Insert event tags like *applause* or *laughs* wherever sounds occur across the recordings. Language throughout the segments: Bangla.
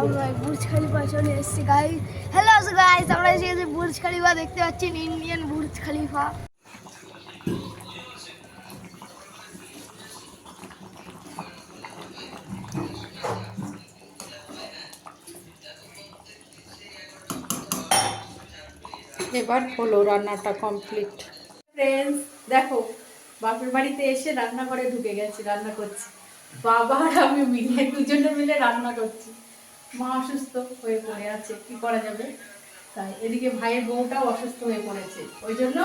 আমরা বুর্জ দেখতে ইন্ডিয়ান এবার হলো রান্নাটা কমপ্লিট ফ্রেন্ডস দেখো, বাপের বাড়িতে এসে রান্না রান্নাঘরে ঢুকে গেছি, রান্না করছি। বাবা আমি মিলে, দুজনে মিলে রান্না করছি। মা অসুস্থ হয়ে পড়ে আছে, কি করা যাবে? তাই এদিকে ভাইয়ের বউটাও অসুস্থ হয়ে পড়েছে, ওই জন্য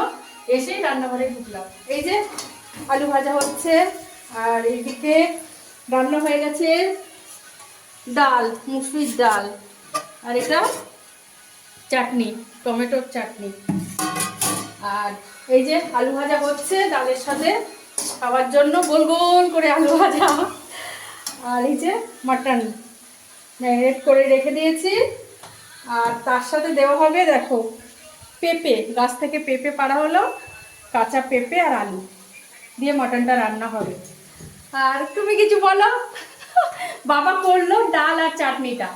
এসেই রান্নাঘরে ঢুকলাম। এই যে আলু ভাজা হচ্ছে, আর এইদিকে রান্না হয়ে গেছে ডাল, মুসুরির ডাল, আর এটা চাটনি, টমেটোর চাটনি। আর এই যে আলু ভাজা হচ্ছে, ডালের সাথে খাওয়ার জন্য গোল গোল করে আলু ভাজা। আর এই যে মাটন। ম্যারিনেট করে রেখে দিয়েছি। আর তার সাথে দেওয়া হবে, দেখো, পেঁপে, গাছ থেকে পেঁপে পাড়া হলো, কাঁচা পেঁপে আর আলু দিয়ে মাটনটা রান্না হবে। আর তুমি কিছু বলো? *laughs* বাবা করল ডাল আর চাটনিটা।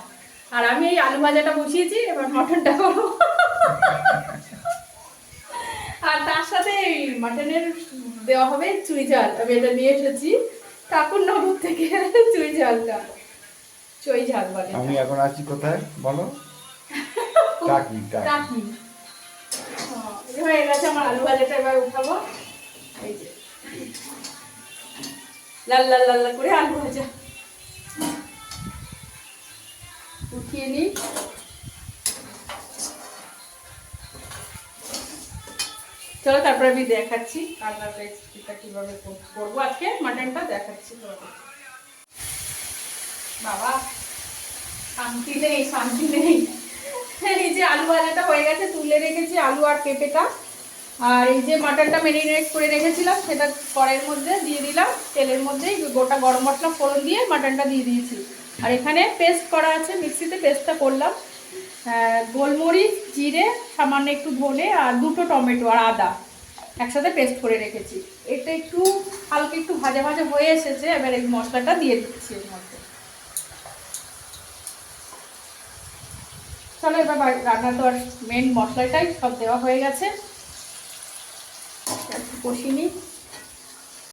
আর আমি এই আলু ভাজাটা বসিয়েছি, এবার মটনটা করব। *laughs* আর তার সাথে এই মাটনের দেওয়া হবে চুই ঝাল, আমি এটা নিয়ে এসেছি ঠাকুর নগর থেকে *laughs* চুই ঝালটা। চুই ঝাল বলে। আমি এখন আছি কোথায়? বলো। *laughs* টাকি টাকি চাটনি হ্যাঁ, এই গেছে আমার আলু ভাজাটা এবার উঠাবো। এই যে। লাল লাল লাল লাল করে আলু ভাজা। উঠিয়ে নিই চলো তারপরে আমি দেখাচ্ছি রান্নার রেসিপিটা কীভাবে কর- করব। আজকে মাটনটা দেখাচ্ছি। বাবা। শান্তি নেই শান্তি নেই। এই যে আলু ভাজাটা হয়ে গেছে, তুলে রেখেছি আলু আর পেঁপেটা। আর এই যে মাটনটা মেরিনেট করে রেখেছিলাম, সেটা কড়াইয়ের মধ্যে দিয়ে দিলাম। তেলের মধ্যেই গোটা গরম মশলা ফোড়ন দিয়ে মাটনটা দিয়ে দিয়েছি। আর এখানে পেস্ট করা আছে, মিক্সিতে পেস্টটা করলাম। গোলমরিচ, জিরে, সামান্য একটু ধনে আর দুটো টমেটো আর আদা একসাথে পেস্ট করে রেখেছি। এটা একটু হালকা একটু ভাজা ভাজা হয়ে এসেছে, এবার এই মশলাটা দিয়ে দিচ্ছি এর মধ্যে। চলো এবার রান্না তো আর মেন মশলাটাই সব দেওয়া হয়ে গেছে। কষিয়ে নিই।